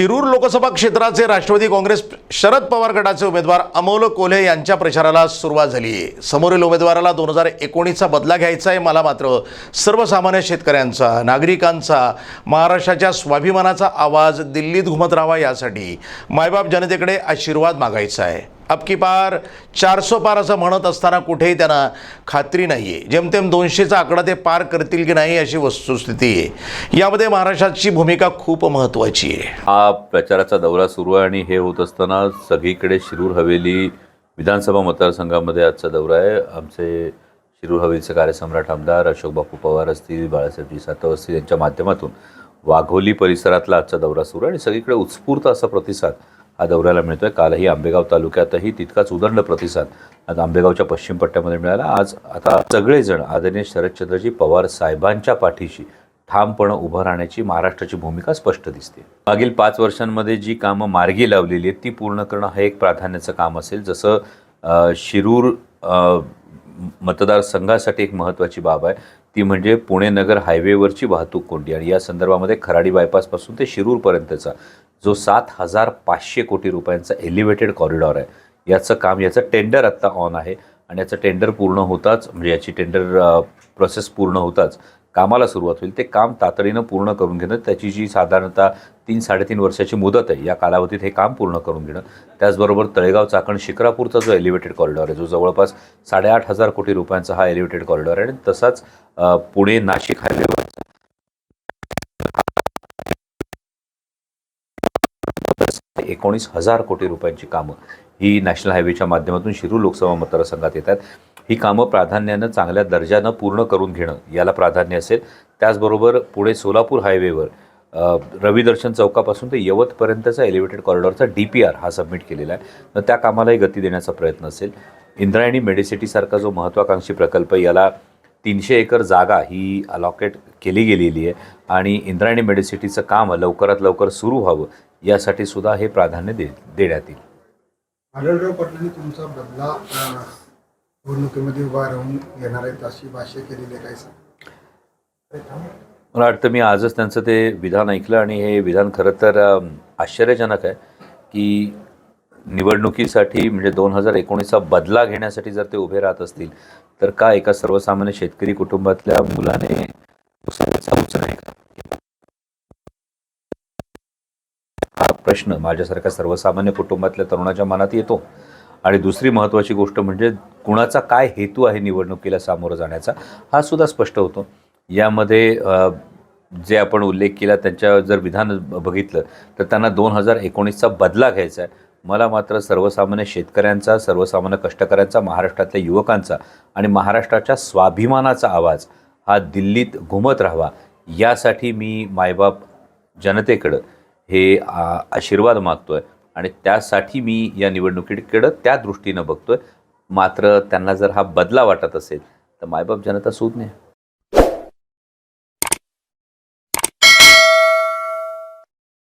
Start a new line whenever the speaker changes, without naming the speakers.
शिरूर लोकसभा क्षेत्राचे राष्ट्रवादी काँग्रेस शरद पवार गटाचे उमेदवार अमोल कोल्हे यांच्या प्रचाराला सुरुवात झाली. आहे समोरील उमेदवाराला दोन हजार एकोणीसचा बदला घ्यायचा आहे मला मात्र सर्वसामान्य शेतकऱ्यांचा नागरिकांचा महाराष्ट्राच्या स्वाभिमानाचा आवाज दिल्लीत घुमत राहावा यासाठी मायबाप जनतेकडे आशीर्वाद मागायचा आहे. अब की पार चारसो पार असं म्हणत असताना कुठेही त्यांना खात्री नाही आहे जेमतेम दोनशेचा आकडा ते पार करतील की नाही अशी वस्तुस्थिती आहे. यामध्ये महाराष्ट्राची भूमिका खूप महत्त्वाची आहे.
हा प्रचाराचा दौरा सुरू आहे आणि हे होत असताना सगळीकडे शिरूर हवेली विधानसभा मतदारसंघामध्ये आजचा दौरा आहे. आमचे शिरूर हवेलीचे कार्यसम्राट आमदार अशोक बापू पवार असतील बाळासाहेबजी सातव असतील यांच्या माध्यमातून वाघोली परिसरातला आजचा दौरा सुरू आहे आणि सगळीकडे उत्स्फूर्त असा प्रतिसाद हा दौऱ्याला आहे कालही आंबेगाव तालुक्यातही तितकाच उदंड प्रतिसाद आज आंबेगावच्या पश्चिम पट्ट्यामध्ये मिळाला. आज आता सगळेजण आदरणीय शरदचंद्रजी पवार साहेबांच्या पाठीशी ठामपणे उभं राहण्याची महाराष्ट्राची भूमिका स्पष्ट दिसते. मागील पाच वर्षांमध्ये जी कामं मार्गी लावलेली आहेत ती पूर्ण करणं हे एक प्राधान्याचं काम असेल. जसं शिरूर मतदारसंघासाठी एक महत्त्वाची बाब आहे. ती म्हणजे पुणे नगर हायवेवरची वाहतूक कोंडी. आणि या संदर्भामध्ये खराडी बायपासपासून ते शिरूरपर्यंतचा जो सात हजार पाचशे कोटी रुपयांचा एलिव्हेटेड कॉरिडॉर आहे. याचं काम याचं टेंडर आत्ता ऑन आहे आणि याचं टेंडर पूर्ण होताच म्हणजे याची टेंडर प्रोसेस पूर्ण होताच कामाला सुरुवात होईल. ते काम तातडीनं पूर्ण करून घेणं त्याची जी साधारणतः तीन साडेतीन वर्षाची मुदत आहे या कालावधीत हे काम पूर्ण करून घेणं. त्याचबरोबर तळेगाव चाकण शिक्रापूरचा जो एलिव्हेटेड कॉरिडॉर आहे जो जवळपास साडेआठ हजार कोटी रुपयांचा हा एलिव्हेटेड कॉरिडॉर आहे आणि तसाच पुणे नाशिक हायवेवर एकोणीस हजार कोटी रुपयांची कामं ही नॅशनल हायवेच्या माध्यमातून शिरूर लोकसभा मतदारसंघात येतात ही कामं प्राधान्यानं चांगल्या दर्जानं पूर्ण करून घेणं याला प्राधान्य असेल. त्याचबरोबर पुणे सोलापूर हायवेवर रविदर्शन चौकापासून ते यवतपर्यंतचा एलिव्हेटेड कॉरिडॉरचा डी पी आर हा सबमिट केलेला आहे. तर त्या कामालाही गती देण्याचा प्रयत्न असेल. इंद्रायणी मेडिसिटीसारखा जो महत्त्वाकांक्षी प्रकल्प आहे, याला तीनशे एकर जागा ही अलॉकेट केली गेलेली आहे. आणि इंद्रायणी मेडिसिटीचं काम लवकरात लवकर सुरू व्हावं यासाठी सुद्धा हे प्राधान्य दे देण्यात येईल.
आढळराव पाटलांनी तुमचा बदला निवडणुकीमध्ये उभा राहून घेणार आहेत अशी भाष्य केलेली आहे काय सांग
मला वाटतं मी आजच त्यांचं ते विधान ऐकलं आणि हे विधान खरं तर आश्चर्यजनक आहे की निवडणुकीसाठी म्हणजे दोन हजार एकोणीसचा बदला घेण्यासाठी जर ते उभे राहत असतील तर का एका सर्वसामान्य शेतकरी कुटुंबातल्या मुलाने दुसऱ्याचा उचल आहे का हा प्रश्न माझ्यासारख्या सर्वसामान्य कुटुंबातल्या तरुणाच्या मनात येतो. आणि दुसरी महत्त्वाची गोष्ट म्हणजे कुणाचा काय हेतू आहे निवडणुकीला सामोरं जाण्याचा हा सुद्धा स्पष्ट होतो. यामध्ये जे आपण उल्लेख केला त्यांच्या जर विधान बघितलं तर त्यांना दोन हजार एकोणीसचा बदला घ्यायचा आहे. मला मात्र सर्वसामान्य शेतकऱ्यांचा सर्वसामान्य कष्टकऱ्यांचा महाराष्ट्रातल्या युवकांचा आणि महाराष्ट्राच्या स्वाभिमानाचा आवाज हा दिल्लीत घुमत राहावा यासाठी मी मायबाप जनतेकडं हे आशीर्वाद मागतो आहे आणि त्यासाठी मी या निवडणुकीकडं त्या दृष्टीनं बघतो आहे मात्र त्यांना जर हा बदला वाटत असेल तर मायबाप जनता सूद नाही.